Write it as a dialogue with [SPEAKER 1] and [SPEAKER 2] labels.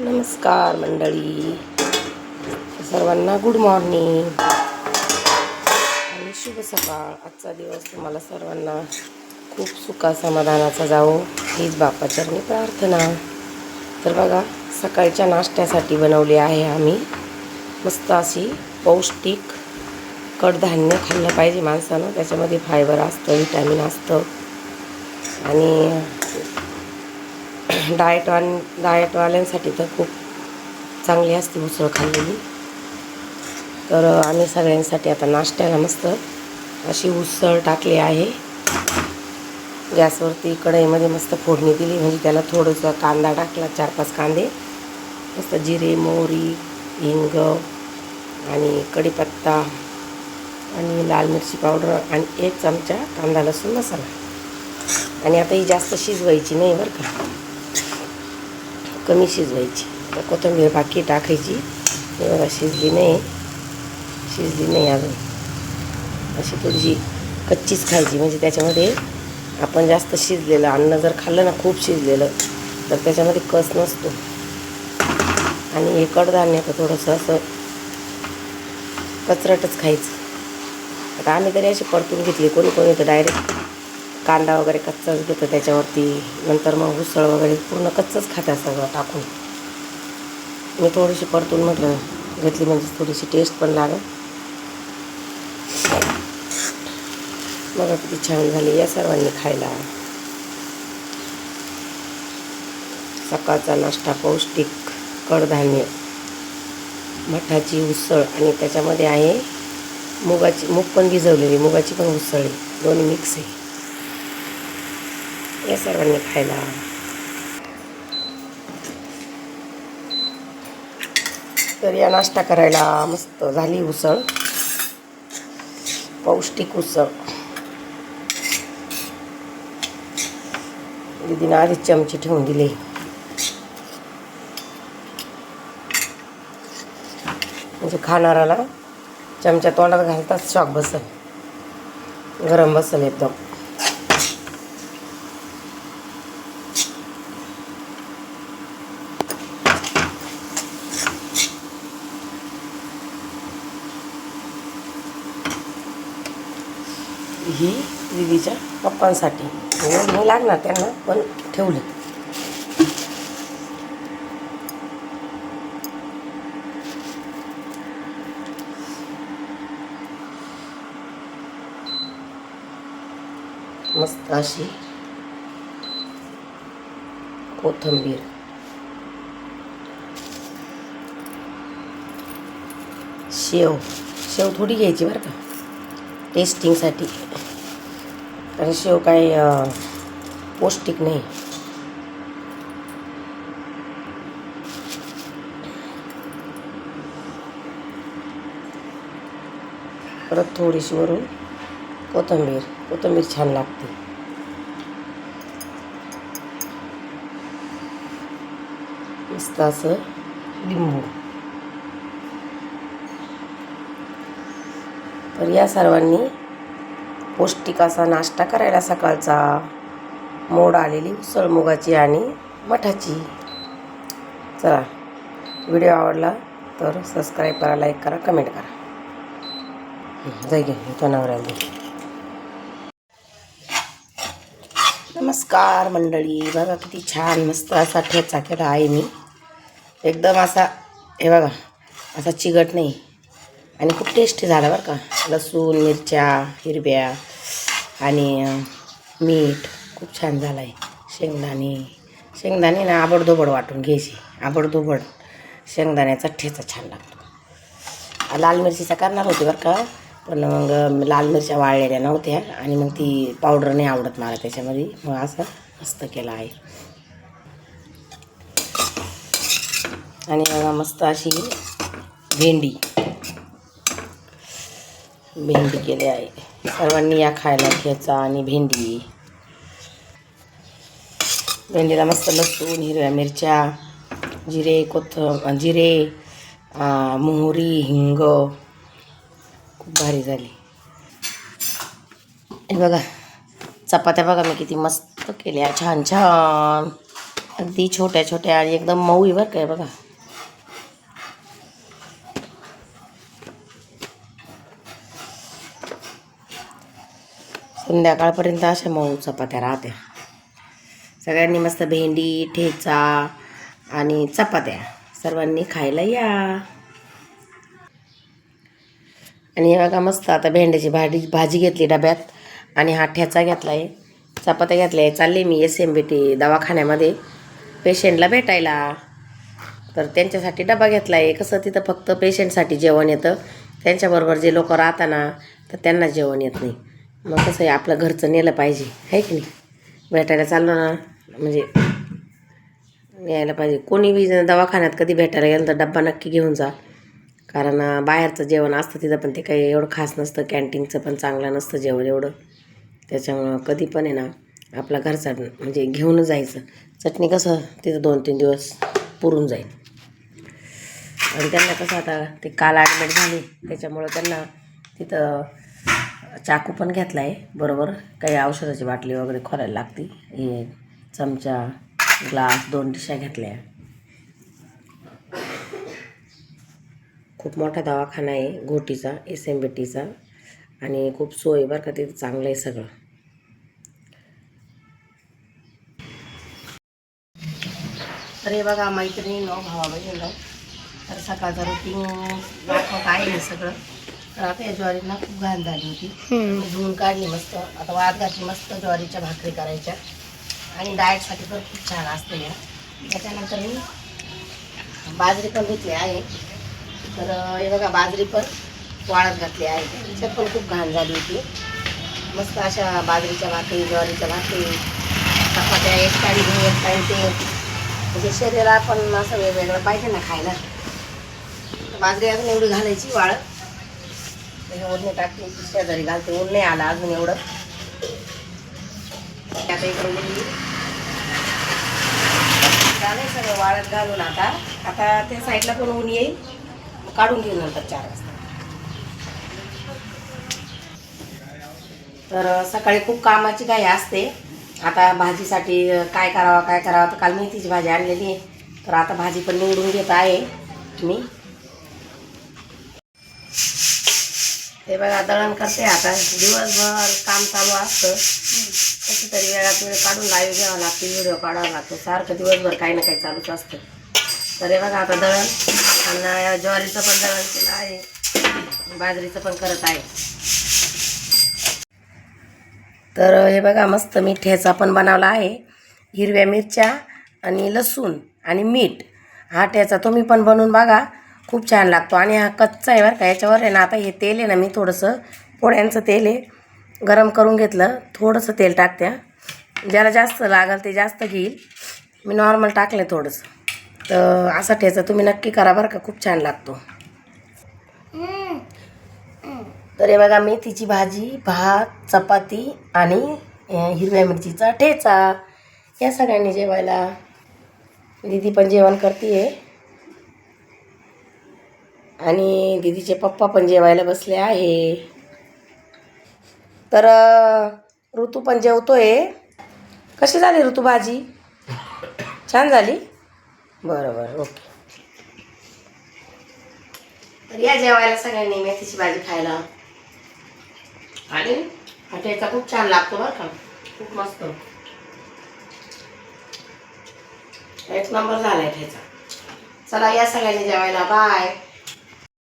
[SPEAKER 1] नमस्कार मंडळी. सर्वांना गुड मॉर्निंग आणि शुभ सकाळ. आजचा दिवस तुम्हाला सर्वांना खूप सुखा समाधानाचा जावो. हीच बापाचरणी प्रार्थना. तर बघा सकाळच्या नाश्त्यासाठी बनवली आहे आम्ही. मस्त अशी पौष्टिक कडधान्य खाल्लं पाहिजे माणसानं. त्याच्यामध्ये फायबर असतं व्हिटॅमिन असतं. आणि डाएटवान डाएटवाल्यांसाठी तर खूप चांगली असते उसळ खाल्लेली. तर आम्ही सगळ्यांसाठी आता नाश्त्याला मस्त अशी उसळ टाकली आहे. गॅसवरती कढईमध्ये मस्त फोडणी दिली म्हणजे त्याला थोडंसं कांदा टाकला चार पाच कांदे. मस्त जिरे मोहरी हिंग आणि कढीपत्ता आणि लाल मिरची पावडर आणि एक चमचा कांदा लसूण मसाला. आणि आता ही जास्त शिजवायची नाही बरं का. कमी शिजवायची. तर कोथिंबीर बाकी टाकायची. बघा शिजली नाही. शिजली नाही अजून. अशी थोडीशी कच्चीच खायची. म्हणजे त्याच्यामध्ये आपण जास्त शिजलेलं अन्न जर खाल्लं ना खूप शिजलेलं तर त्याच्यामध्ये कस नसतो. आणि हे कडधान्य तर थोडंसं असं कचरटच खायचं. आता आम्ही तरी अशी परतून घेतली. कोणी कोणी तर डायरेक्ट कांदा वगैरे कच्चाच घेतं त्याच्यावरती. नंतर मग उसळ वगैरे पूर्ण कच्चंच खात्या सगळं टाकून. मी थोडीशी परतून म्हटलं घेतली म्हणजे थोडीशी टेस्ट पण लागेल. बघा किती छान झाली या सर्वांनी खायला. सकाळचा नाश्ता पौष्टिक कडधान्य मठाची उसळ आणि त्याच्यामध्ये आहे मुगाची मूग पण भिजवलेली मुगाची पण उसळ आहे. दोन्ही मिक्स आहे. या सर्वांनी खायला तर या नाश्ता करायला मस्त झाली उसळ. पौष्टिक उसळ. दिदीनं आधीच चमचे ठेवून दिले. म्हणजे खाणाराला चमच्या तोंडात घालताच शॉक बसल. गरम बसल एकदम. ही दीदीच्या पप्पांसाठी. म्हणजे नाही लागणार त्यांना पण ठेवली. मस्त अशी कोथंबीर. शेव. शेव थोडी घ्यायची बरं का. टेस्टिंगसाठी कारण शेव काय पौष्टिक नाही. परत थोडीशी वरून कोथिंबीर कोथिंबीर छान लागते. मस्त असं लिंबू. तर या सर्वांनी पौष्टिक असा नाश्ता करायला सकाळचा. मोड आलेली उसळ मुगाची आणि मठाची. चला व्हिडिओ आवडला तर सबस्क्राईब करा लाईक करा कमेंट करा. जाई घेऊन तो नवऱ्याला नमस्कार मंडळी बघा किती छान मस्त असा ठेचा केला आहे मी. एकदम असा हे बघा असा चिगट नाही. आणि खूप टेस्टी झाला बरं का. लसूण मिरच्या हिरव्या आणि मीठ. खूप छान झाला आहे शेंगदाणे. शेंगदाणे ना आबडधोबड वाटून घ्यायची. आबडधोबड शेंगदाण्याचा ठेचा छान लागतो. लाल मिरचीचा करणार होती बरं का. पण मग लाल मिरच्या वाळलेल्या नव्हत्या आणि मग ती पावडर नाही आवडत मला त्याच्यामध्ये. मग असं मस्त केलं आहे. आणि मस्त अशी भेंडी. भेंडी केली आहे. सर्वांनी या खायला ठेचा आणि भेंडी. भेंडीला मस्त लसूण हिरव्या मिरच्या जिरे कोथ जिरे मोहरी हिंग. खूप भारी झाली. हे बघा चपात्या बघा मी किती मस्त केल्या. छान छान. अगदी छोट्या छोट्या आणि एकदम मऊ बरं काय बघा. संध्याकाळपर्यंत अशा मऊ चपात्या राहत्या. सगळ्यांनी मस्त भेंडी ठेचा आणि चपात्या. सर्वांनी खायला या. आणि हे बघा मस्त आता भेंड्याची भाजी भाजी घेतली डब्यात आणि हा ठेचा घेतला आहे चपात्या घेतल्या आहे चालले मी एस एम बी टी दवाखान्यामध्ये पेशंटला भेटायला. तर त्यांच्यासाठी डबा घेतला आहे कसं तिथं फक्त पेशंटसाठी जेवण येतं. त्यांच्याबरोबर जे लोक राहताना तर त्यांना जेवण येत नाही. मग कसं आहे आपलं घरचं नेलं पाहिजे आहे की नाही? भेटायला चाललो ना म्हणजे यायला पाहिजे. कोणी बी दवाखान्यात कधी भेटायला गेलं तर डब्बा नक्की घेऊन जा. कारण बाहेरचं जेवण असतं तिथं पण ते काही एवढं खास नसतं. कॅन्टीनचं पण चांगलं नसतं जेवण एवढं. त्याच्यामुळं कधी पण आहे ना आपला घरचा म्हणजे घेऊनच जायचं. चटणी कसं तिथं दोन तीन दिवस पुरून जाईल. आणि त्यांना कसं आता ते काल ॲडमिट झाले. त्याच्यामुळं त्यांना तिथं चाकू पण घेतला आहे बरोबर. काही औषधाची बाटली वगैरे खोलायला लागते. हे चमचा ग्लास दोन डिशा घेतल्या. खूप मोठा दवाखाना आहे घोटीचा एस एम बी टीचा आणि खूप सोय बरं का तिथं चांगलं आहे सगळं. तर हे बघा मैत्रिणी नो भावा बहिणीला तर सकाळचं रुटीन दाखवत आहे सगळं. आता या ज्वारीला खूप घाण झाली होती. धुवून काढली मस्त. आता वाद घातली मस्त ज्वारीच्या भाकरी करायच्या. आणि डाएटसाठी पण खूप छान असते या. त्याच्यानंतर मी बाजरी पण घेतली आहे. तर हे बघा बाजरी पण वाळत घातली आहे. त्याच्यात पण खूप घाण झाली होती. मस्त अशा बाजरीच्या भाकरी ज्वारीच्या भाकरी चपात्या एक टाळी घेऊन एक टाळी ते. म्हणजे शरीराला पण असं वेगवेगळं पाहिजे ना खायला. बाजरी अजून एवढी घालायची वाळत. त्याची ओढणी टाकली की शेजारी घालते. ऊन नाही आला अजून एवढं. आता इकडे गेली सगळं वाळत घालून आता. आता त्या साईडला पण ऊन येईल. काढून घेऊ नंतर चार वाजता. तर सकाळी खूप कामाची काही असते. आता भाजीसाठी काय करावं काय करावं तर काल मेथीची भाजी आणलेली आहे. तर आता भाजी पण निवडून घेत आहे मी. ते बघा दळण करते आता. दिवसभर काम चालू असतं. कसं तरी वेळात वेळ काढून लाईव्ह घ्यावं लागते व्हिडिओ काढावा लागतो. सारखं दिवसभर काही ना काही चालूच असतं. तर हे बघा आता दळण. आणि ज्वारीचं पण दळण केलं आहे. बाजरीचं पण करत आहे. तर हे बघा मस्त मी ठेचा पण बनवला आहे. हिरव्या मिरच्या आणि लसूण आणि मीठ. हा ठेचा तुम्ही पण बनवून बघा. खूप छान लागतो. आणि हा कच्चा आहे बरं का याच्यावर आहे ना आता हे तेल आहे ना मी थोडंसं पोळ्यांचं तेल आहे गरम करून घेतलं. थोडंसं तेल टाकत्या ज्याला जास्त लागेल ते जास्त घेईल. मी नॉर्मल टाकलं थोडंसं. तर असा ठेचा तुम्ही नक्की करा बरं का खूप छान लागतो. तर हे बघा मेथीची भाजी भात चपाती आणि हिरव्या मिरचीचा ठेचा. या सगळ्यांनी जेवायला. दीदी पण जेवण करते आहे आणि दीदीचे पप्पा पण जेवायला बसले आहे. तर ऋतू पण जेवतोय. कशी झाली ऋतू भाजी? छान झाली? बरं बरं ओके. तर या जेवायला सगळ्यांनी मेथीची भाजी खायला. आणि? हा ठेचा खूप छान लागतो बरं का. खूप मस्त. एक नंबर झालाय ठेचा चला या सगळ्यांनी जेवायला. बाय.